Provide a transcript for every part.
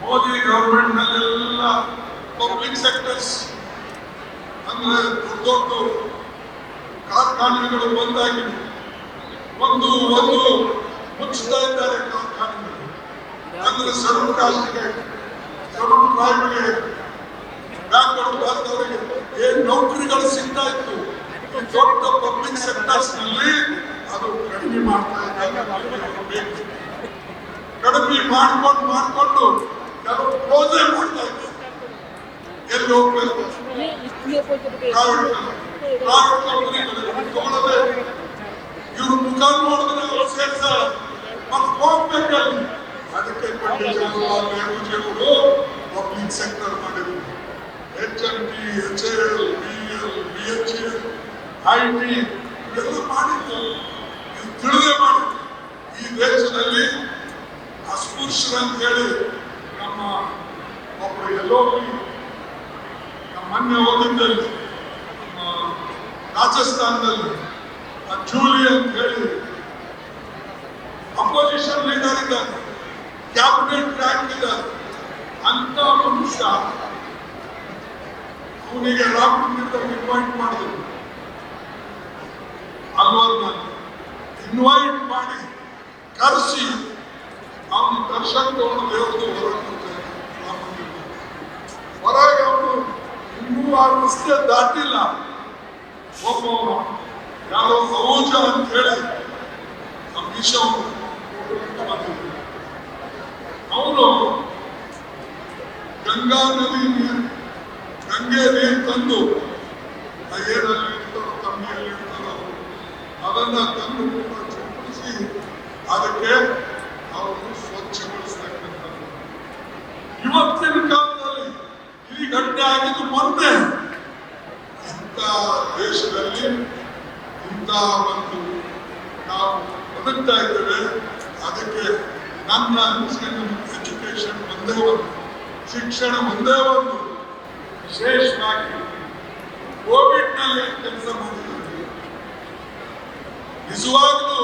Modi government ನಲ್ಲೆಲ್ಲ public sectors ಅಂದ್ರೆ ದೊಡ್ಡ ದೊಡ್ಡ ಕಾರ್ಖಾನೆಗಳು ಬಂದಾಗಿವೆ ಒಂದು ಒಂದು ಮುಚ್ಚುತ್ತಾ ಇದ್ದಾರೆ ಕಾರ್ಖಾನೆಗಳು. ಅಂದ್ರೆ ಸರ್ವ ಕಾಸ್ಟ್ಗೆ ಸರ್ವ ಟ್ರೈಬ್ಗೆ ಬ್ಯಾಂಕ್ಗಳು ಏನ್ ನೌಕರಿಗಳು ಸಿಗ್ತಾ ಇತ್ತು? ದೊಡ್ಡ ಪಬ್ಲಿಕ್ ಸೆಕ್ಟರ್ಸ್ನಲ್ಲಿ ಅದು ಕಡಿಮೆ ಮಾಡ್ತಾ ಇದ್ದಾರೆ ಕಡಿಮೆ ಮಾಡ್ಕೊಂಡು ಮಾಡ್ಕೊಂಡು ಕೆಲವು ಕ್ಲೋಸೇ ಮಾಡ್ತಾ ಇದ್ದಾರೆ ಎಲ್ಲಿ ಹೋಗ್ಬೇಕು ಪ್ರಾೈವೇಟ್ ಪ್ರಾೈವೇಟ್ ಕಂಪನಿಗಳು ತಗೊಳ್ಳದೆ ಇವ್ರ ಮುಖ ನೋಡಿದ್ರೆ ಅವ್ರು ಸೇರ್ಸ ಮತ್ತೆ ಹೋಗ್ಬೇಕಲ್ಲಿ ಅದಕ್ಕೆ ಅವರು ಪಬ್ಲಿಕ್ ಸೆಕ್ಟರ್ ಮಾಡಿದ್ರು H M T H L B L B H L I T ಎಲ್ಲ ಮಾಡಿದ್ದು ಇದು ತಿಳಿದೇ ಮಾಡಿದ್ದು ಈ ದೇಶದಲ್ಲಿ ಅಸ್ಪೃಶ್ಯರಂತ ಹೇಳಿ ನಮ್ಮ ಒಬ್ಬರು ಎಲ್ಲೋ ಮೊನ್ನೆ ಹೋಗಿದ್ದಲ್ಲಿ ರಾಜಸ್ಥಾನದಲ್ಲಿ ಜೂಲಿ ಅಂತ ಹೇಳಿ ಅಪೋಸಿಷನ್ ಲೀಡರ್ ಇದ್ದಾರೆ. ಕ್ಯಾಬಿನೆಟ್ ರ್ಯಾಂಕ್ ಇದ್ದಾರೆ. ಅಂತ ಮನುಷ್ಯ ಅವನಿಗೆ ರಾಹುಲ್ ಇನ್ವೈಟ್ ಮಾಡಿದ್ರು. ಅಲ್ವರ್ನ ಇನ್ವೈಟ್ ಮಾಡಿ ಕರೆಸಿ ಅವನು ದರ್ಶನ ತಗೊಂಡು ದೇವರದು ಇನ್ನೂ ಆ ದಾಟಿಲ್ಲ. ಯಾರೋ ಅಹೂಜ ಅಂತ ಹೇಳಿ ಅವನು ಗಂಗಾ ನದಿ ನೀರು, ಗಂಗೆ ನೀರು ತಂದು ಏನಲ್ಲಿ ಇರ್ತಾರೋ ತಮ್ಮಿಯಲ್ಲಿ ಇರ್ತಾರೋ ಅದನ್ನ ತಂದು ಚಿಂತಿಸಿ ಅದಕ್ಕೆ ಅವರು ಸ್ವಚ್ಛಗೊಳಿಸ್ತಕ್ಕಂಥದ್ದು. ಇವತ್ತಿನ ಕಾಲದಲ್ಲಿ ಈ ಗಂಟೆ ಆಗಿದ್ದು ಮೊನ್ನೆ ಇಂಥ ದೇಶದಲ್ಲಿ ಇಂತಹ ಒಂದು ನಾವು ಬದುಕ್ತಾ ಇದ್ದೇವೆ, ಅದಕ್ಕೆ ನನ್ನ ಎಜುಕೇಶನ್ ಒಂದೇ ಒಂದು, ಶಿಕ್ಷಣ ಒಂದೇ ಒಂದು, ವಿಶೇಷವಾಗಿ ಕೋವಿಡ್ನಲ್ಲಿ ಕೆಲಸ ಮಾಡಿದ್ದೀವಿ ನಿಜವಾಗ್ಲೂ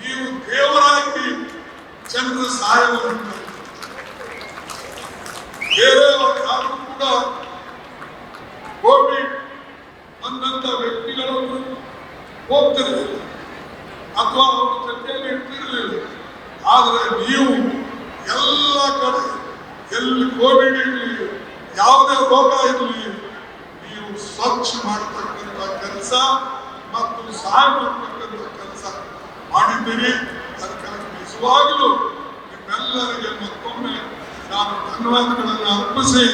ನೀವು ದೇವರಾಗಿ ಜನರ ಸಹಾಯವನ್ನು. ಬೇರೆಯವರು ಯಾರು ಕೂಡ ಹೋಗ್ತಿರಲಿಲ್ಲ ಅಥವಾ ಅವ್ರ ಜೊತೆಯಲ್ಲಿ ಇರ್ತಿರಲಿಲ್ಲ ಆದರೆ ನೀವು ಎಲ್ಲ ಕಡೆ, ಎಲ್ಲಿ ಕೋವಿಡ್ ಇರಲಿ, ಯಾವುದೇ ರೋಗ ಇರಲಿ, ನೀವು ಸ್ವಚ್ಛ ಮಾಡತಕ್ಕಂಥ ಕೆಲಸ ಮತ್ತು ಸಹಾಯ ಮಾಡತಕ್ಕಂಥ ಕೆಲಸ ಮಾಡಿದ್ದೀರಿ. ಅದಕ್ಕಾಗಿ ನಿಜವಾಗಲೂ ನಿಮ್ಮೆಲ್ಲರಿಗೆ ಮತ್ತೊಮ್ಮೆ ನಾನು ಧನ್ಯವಾದಗಳನ್ನು ಅರ್ಪಿಸಿ